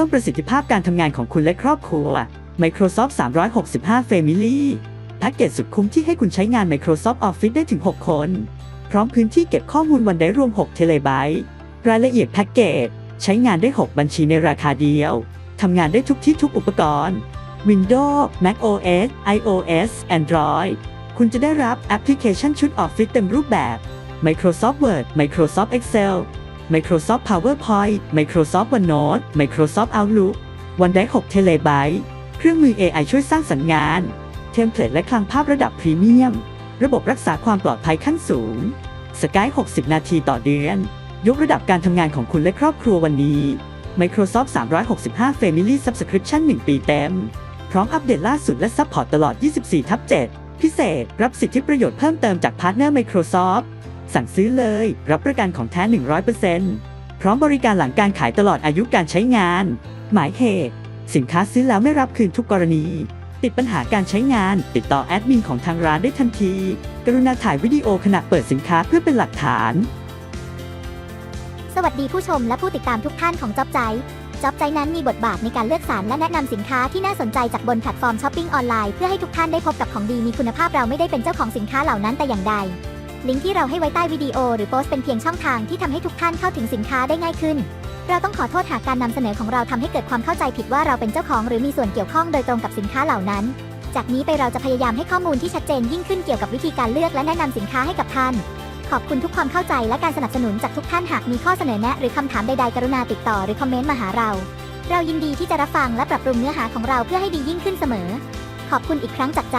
พิ่มประสิทธิภาพการทำงานของคุณและครอบครัว Microsoft 365 Family แพ็กเกจสุดคุ้มที่ให้คุณใช้งาน Microsoft Office ได้ถึง 6 คน พร้อมพื้นที่เก็บข้อมูลวันได้รวม 6 เทเลไบต์รายละเอียดแพ็กเกจใช้งานได้ 6 บัญชีในราคาเดียว ทำงานได้ทุกที่ทุกอุปกรณ์ Windows Mac OS iOS Android คุณจะได้รับแอปพลิเคชันชุด Office เต็มรูปแบบ Microsoft Word Microsoft Excel Microsoft PowerPoint Microsoft OneNote Microsoft Outlook วันได้6เทเลบต์เครื่องมือ AI ช่วยสร้างสรรค์งาน เทมเพลตและคลังภาพระดับพรีเมียม ระบบรักษาความปลอดภัยขั้นสูงสกาย60 นาทีต่อเดือน ยกระดับการทำงานของคุณและครอบครัววันนี้ Microsoft 365 Family Subscription 1 ปีเต็ม พร้อมอัปเดตล่าสุดและซัพพอร์ตตลอด 24 ทับ 7 พิเศษ รับสิทธิประโยชน์เพิ่มเติมจากพาร์ทเนอร์ Microsoft สั่งซื้อเลย รับประกันของแท้ 100%พร้อมบริการหลังการขายตลอดอายุการใช้งาน หมายเหตุ สินค้าซื้อแล้วไม่รับคืนทุกกรณี ติดปัญหาการใช้งาน ติดต่อแอดมินของทางร้านได้ทันที กรุณาถ่ายวิดีโอขณะเปิดสินค้าเพื่อเป็นหลักฐาน สวัสดีผู้ชมและผู้ติดตามทุกท่านของจ็อบใจจ็อบใจนั้นมีบทบาทในการเลือกสรรและแนะนำสินค้าที่น่าสนใจจากบนแพลตฟอร์มช้อปปิ้งออนไลน์เพื่อให้ทุกท่านได้พบกับของดีมีคุณภาพเราไม่ได้เป็นเจ้าของสินค้าเหล่านั้นแต่อย่างใด ลิงก์ที่เราให้ไว้ใต้วิดีโอหรือโพสต์เป็นเพียงช่องทางที่ทำให้ทุกท่านเข้าถึงสินค้าได้ง่ายขึ้น เราต้องขอโทษหากการนำเสนอของเราทำให้เกิดความเข้าใจผิดว่าเราเป็นเจ้าของหรือมีส่วนเกี่ยวข้องโดยตรงกับสินค้าเหล่านั้น จากนี้ไปเราจะพยายามให้ข้อมูลที่ชัดเจนยิ่งขึ้นเกี่ยวกับวิธีการเลือกและแนะนำสินค้าให้กับท่าน ขอบคุณทุกความเข้าใจและการสนับสนุนจากทุกท่านหากมีข้อเสนอแนะ หรือคำถามใดๆกรุณาติดต่อหรือคอมเมนต์มาหาเรา เรายินดีที่จะรับฟังและปรับปรุงเนื้อหาของเราเพื่อให้ดียิ่งขึ้นเสมอ ขอบคุณอีกครั้งจากใจ